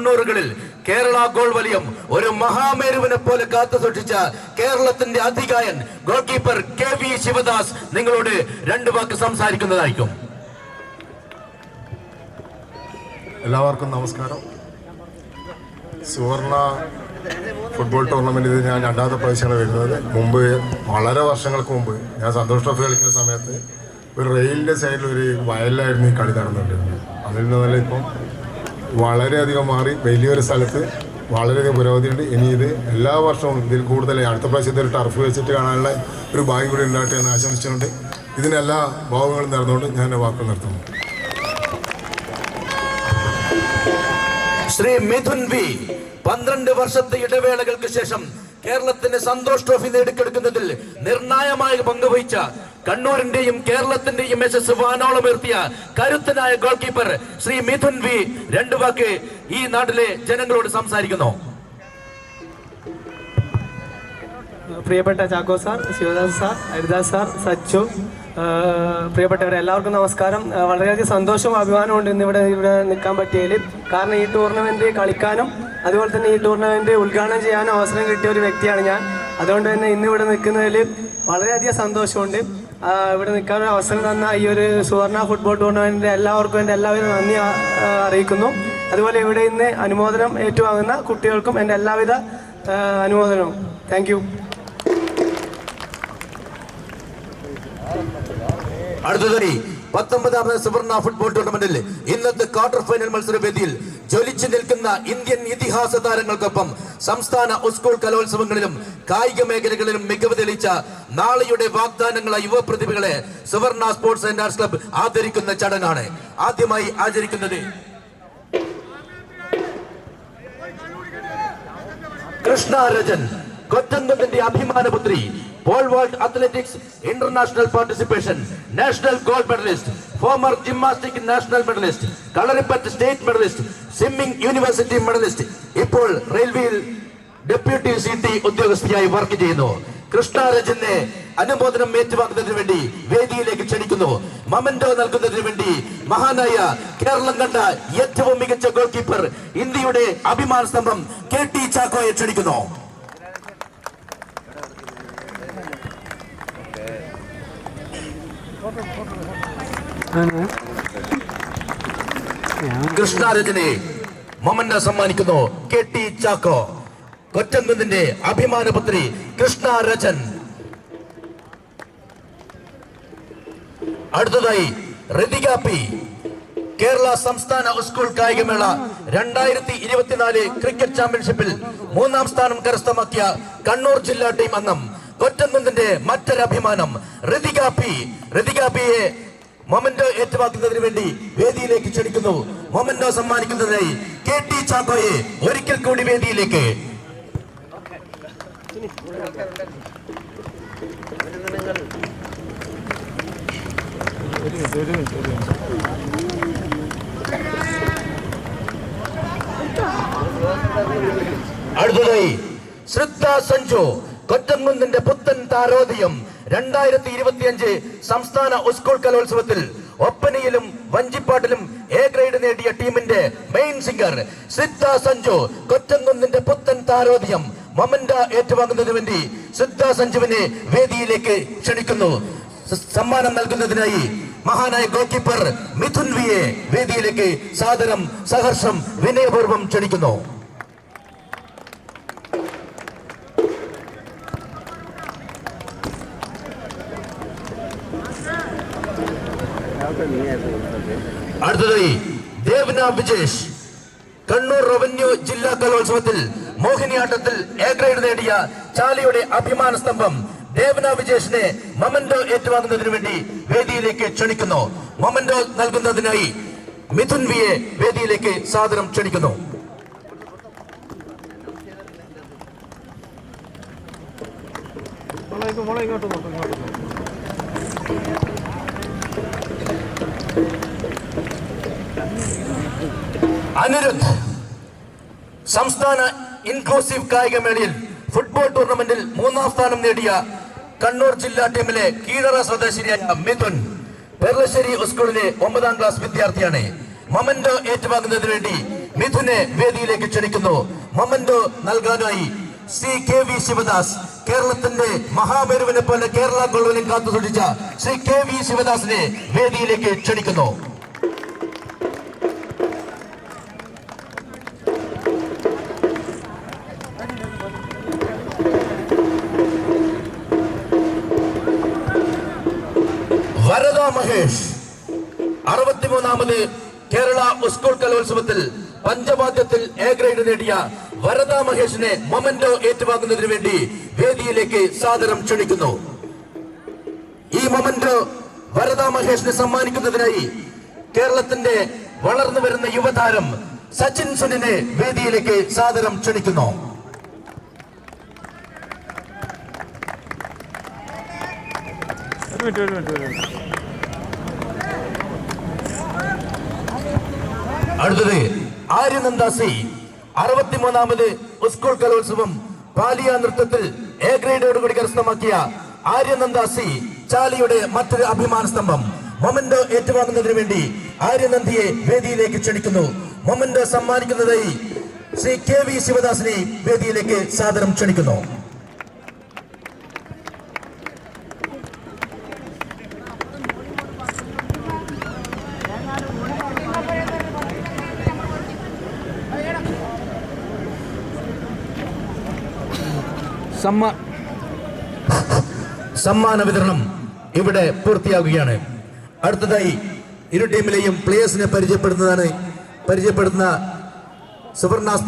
തൊണ്ണൂറുകളിൽ കേരള ഗോൾ വലയം ഒരു മഹാമേരുവിനെ പോലെ കാത്തു സൂക്ഷിച്ച കേരളത്തിന്റെ അധികായൻ goalkeeper K V Sivadas നിങ്ങളോട് രണ്ടു വാക്ക് സംസാരിക്കുന്നതായിരിക്കും. എല്ലാവർക്കും നമസ്കാരം. സുവർണ ഫുട്ബോൾ ടൂർണമെന്റിൽ ഞാൻ രണ്ടാമത്തെ പ്രാവശ്യമാണ് വരുന്നത്. മുമ്പ് വളരെ വർഷങ്ങൾക്ക് മുമ്പ് ഞാൻ സന്തോഷ് ട്രോഫി കളിക്കുന്ന സമയത്ത് ഒരു റെയിലിന്റെ സൈഡിൽ ഒരു വയലിലായിരുന്നു ഈ കളി നടന്നുകൊണ്ടിരുന്നത്. അതിൽ നിന്നല്ല ഇപ്പം വളരെയധികം മാറി. വലിയൊരു സ്ഥലത്ത് വളരെയധികം പുരോഗതിയുണ്ട്. ഇനി ഇത് എല്ലാ വർഷവും ഇതിൽ കൂടുതൽ അടുത്ത പ്രാവശ്യത്തെ ടർഫ് വെച്ചിട്ട് കാണാനുള്ള ഒരു ഭാഗ്യം കൂടി ഉണ്ടാകട്ടെ എന്ന് ആശംസിച്ചുകൊണ്ട് ഇതിനെല്ലാ ഭാവങ്ങളും നടന്നുകൊണ്ട് ഞാൻ എന്റെ വാക്കുകൾ നിർത്തുന്നു. ശ്രീ മിഥുൻ വി പന്ത്രണ്ട് വർഷത്തെ ഇടവേളകൾക്ക് ശേഷം കേരളത്തിന്റെ സന്തോഷ് ട്രോഫി നേടിക്കെടുക്കുന്നതിൽ നിർണായകമായ പങ്കുവഹിച്ച കണ്ണൂരിന്റെയും കേരളത്തിന്റെയും യശസ് വാനോളമുയർത്തിയ കരുത്തനായ goalkeeper Shri Mithun V രണ്ടു വാക്ക് ഈ നാട്ടിലെ ജനങ്ങളോട് സംസാരിക്കുന്നു. പ്രിയപ്പെട്ട Chacko sir Sivadas sir Haridas sir Sachu പ്രിയപ്പെട്ടവരെ എല്ലാവർക്കും നമസ്കാരം. വളരെയധികം സന്തോഷവും അഭിമാനവും ഉണ്ട് ഇന്ന് ഇവിടെ ഇവിടെ നിൽക്കാൻ പറ്റിയതിൽ. കാരണം ഈ ടൂർണമെന്റ് കളിക്കാനും അതുപോലെ തന്നെ ഈ ടൂർണമെന്റ് ഉദ്ഘാടനം ചെയ്യാനും അവസരം കിട്ടിയ ഒരു വ്യക്തിയാണ് ഞാൻ. അതുകൊണ്ട് തന്നെ ഇന്ന് ഇവിടെ നിൽക്കുന്നതിൽ വളരെയധികം സന്തോഷമുണ്ട്. ഇവിടെ നിൽക്കാൻ അവസരം തന്ന ഈ ഒരു സുവർണ ഫുട്ബോൾ ടൂർണമെന്റിന്റെ എല്ലാവർക്കും എന്റെ എല്ലാവിധ നന്ദി അറിയിക്കുന്നു. അതുപോലെ ഇവിടെ ഇന്ന് അനുമോദനം ഏറ്റുവാങ്ങുന്ന കുട്ടികൾക്കും എന്റെ എല്ലാവിധ അനുമോദനവും. താങ്ക് യു അടുത്തതായി പത്തൊമ്പതാമത് സുവർണ ഫുട്ബോൾ ടൂർണമെന്റിൽ ഇന്നത്തെ ക്വാർട്ടർ ഫൈനൽ മത്സര വേദിയിൽ ജ്വലിച്ചു നിൽക്കുന്ന ഇന്ത്യൻ ഇതിഹാസ താരങ്ങൾക്കൊപ്പം സംസ്ഥാന സ്കൂൾ കലോത്സവങ്ങളിലും കായിക മേഖലകളിലും മികവ് തെളിയിച്ച നാളെയുടെ വാഗ്ദാനങ്ങളായ യുവപ്രതിഭകളെ സുവർണ സ്പോർട്സ് ആൻഡ് ആർട്സ് ക്ലബ് ആദരിക്കുന്ന ചടങ്ങാണ് ആദ്യമായി ആചരിക്കുന്നത്. കൃഷ്ണ രജൻ കൊറ്റങ്കുന്നിന്റെ അഭിമാനപുത്രി pole vault athletics international participation national gold medallist former gymnastic national medallist കളറിപ്പറ്റ് state medallist swimming university medallist. ഇപ്പോൾ റെയിൽവേയിൽ ഡെപ്യൂട്ടി സി ടി ഉദ്യോഗസ്ഥയായി വർക്ക് ചെയ്യുന്നു. കൃഷ്ണരജനെ അനുമോദനം ഏറ്റുവാങ്ങുന്നതിന് വേണ്ടി വേദിയിലേക്ക് ക്ഷണിക്കുന്നു. മമന്റോ നൽകുന്നതിന് വേണ്ടി മഹാനായ കേരളം കണ്ട ഏറ്റവും മികച്ച ഗോൾ കീപ്പർ ഇന്ത്യയുടെ അഭിമാന സ്തംഭം കെ ടി ചാക്കോയെ ക്ഷണിക്കുന്നു. കൃഷ്ണാരജനെ മൊമന്റ സമ്മാനിക്കുന്നു കെ ടി ചാക്കോ. കൊറ്റങ്കുന്നിന്റെ അഭിമാനപുത്രി കൃഷ്ണ രചൻ. അടുത്തതായി ഋതിക പി. കേരള സംസ്ഥാന സ്കൂൾ കായികമേള രണ്ടായിരത്തി ഇരുപത്തിനാല് ക്രിക്കറ്റ് ചാമ്പ്യൻഷിപ്പിൽ മൂന്നാം സ്ഥാനം കരസ്ഥമാക്കിയ കണ്ണൂർ ജില്ലാ ടീം അംഗം കൊറ്റന്തത്തിന്റെ മറ്റൊരു അഭിമാനം ഋതിക പി. ഋതിക പിയെ മൊമന്റോ ഏറ്റുവാക്കുന്നതിന് വേണ്ടി വേദിയിലേക്ക് ക്ഷണിക്കുന്നു. മൊമന്റോ സമ്മാനിക്കുന്നതിനായി കെ ടി ചാക്കോയെ ഒരിക്കൽ കൂടി വേദിയിലേക്ക് അടുത്തതായി ശ്രദ്ധ സഞ്ജു കൊറ്റംകുന്നിന്റെ പുത്തൻ താരോദയം രണ്ടായിരത്തി ഇരുപത്തിയഞ്ച് സംസ്ഥാന സ്കൂൾ കലോത്സവത്തിൽ ഒപ്പനയിലും വഞ്ചിപ്പാട്ടിലും എ ഗ്രേഡ് നേടിയ ടീമിന്റെ മെയിൻ സിംഗർ സിദ്ധ സഞ്ജു കൊറ്റംകുന്നിന്റെ പുത്തൻ താരോദയം മൊമന്റ ഏറ്റുവാങ്ങുന്നതിന് വേണ്ടി സിദ്ധ സഞ്ജുവിനെ വേദിയിലേക്ക് ക്ഷണിക്കുന്നു. സമ്മാനം നൽകുന്നതിനായി മഹാനായ ഗോൾ കീപ്പർ മിഥുൻ വിയെ വേദിയിലേക്ക് സാദരം സഹർഷം വിനയപൂർവം ക്ഷണിക്കുന്നു. അടുത്തതായി ദേവന വിജേഷ് കണ്ണൂർ റവന്യൂ ജില്ലാ കലോത്സവത്തിൽ മോഹിനിയാട്ടത്തിൽ എ ഗ്രേഡ് നേടിയ ചാലിയുടെ അഭിമാന സ്തംഭം ദേവന വിജേഷിനെ മൊമന്റോ ഏറ്റുവാങ്ങുന്നതിന് വേണ്ടി വേദിയിലേക്ക് ക്ഷണിക്കുന്നു. മൊമന്റോ നൽകുന്നതിനായി മിഥുൻ വിയെ വേദിയിലേക്ക് സാദരം ക്ഷണിക്കുന്നു. അനിരുദ്ധ് സംസ്ഥാന ഇൻക്ലൂസീവ് കായികമേളയിൽ ഫുട്ബോൾ ടൂർണമെന്റിൽ മൂന്നാം സ്ഥാനം നേടിയ കണ്ണൂർ ജില്ലാ ടീമിലെ കീഴറ സ്വദേശിനിയായ മിഥുൻ പെർലശ്ശേരി സ്കൂളിലെ ഒമ്പതാം ക്ലാസ് വിദ്യാർത്ഥിയാണ്. മൊമന്റോ ഏറ്റുവാങ്ങുന്നതിന് വേണ്ടി മിഥുനെ വേദിയിലേക്ക് ക്ഷണിക്കുന്നു. മൊമന്റോ നൽകാനായി ശ്രീ കെ വി ശിവദാസ് കേരളത്തിന്റെ മഹാമേരുവിനെ പോലെ കേരള കൊള്ളവനും കാത്തു സൂക്ഷിച്ച ശ്രീ കെ വി ശിവദാസിനെ വേദിയിലേക്ക് ക്ഷണിക്കുന്നു. മഹേഷ്. അറുപത്തിമൂന്നാമത് കേരള സ്കൂൾ കലോത്സവത്തിൽ പഞ്ചവാദ്യത്തിൽ എ ഗ്രേഡ് നേടിയ വരദ മഹേഷിനെ മൊമന്റോ ഏറ്റുവാങ്ങുന്നതിന് വേണ്ടി വേദിയിലേക്ക് സാദരം ക്ഷണിക്കുന്നു. ഈ മൊമന്റോ വരദ മഹേഷിനെ സമ്മാനിക്കുന്നതിനായി കേരളത്തിന്റെ വളർന്നു വരുന്ന യുവതാരം സച്ചിൻ സുനിനെ വേദിയിലേക്ക് സാദരം ക്ഷണിക്കുന്നു ഒരു മിനിറ്റ് അടുത്തത് ആര്യനന്ദാസി. അറുപത്തിമൂന്നാമത് സ്കൂൾ കലോത്സവം. പാലിയ നൃത്തത്തിൽ എ ഗ്രേഡോടുകൂടി കരസ്ഥമാക്കിയ ആര്യനന്ദാസി ചാലിയുടെ മറ്റൊരു അഭിമാന സ്തംഭം. മൊമന്റോ ഏറ്റുവാങ്ങുന്നതിന് വേണ്ടി ആര്യനന്ദിയെ വേദിയിലേക്ക് ക്ഷണിക്കുന്നു. മൊമന്റോ സമ്മാനിക്കുന്നതായി ശ്രീ കെ വി ശിവദാസിനെ വേദിയിലേക്ക് സാദരം ക്ഷണിക്കുന്നു. സമ്മാന വിതരണം ഇവിടെ പൂർത്തിയാകുകയാണ്. അടുത്തതായി ഇരു ടീമിലെയും പ്ലേയേഴ്സിനെ പരിചയപ്പെടുന്നതാണ്. പരിചയപ്പെടുത്തുന്ന സുവർണ സ്പോർട്സ്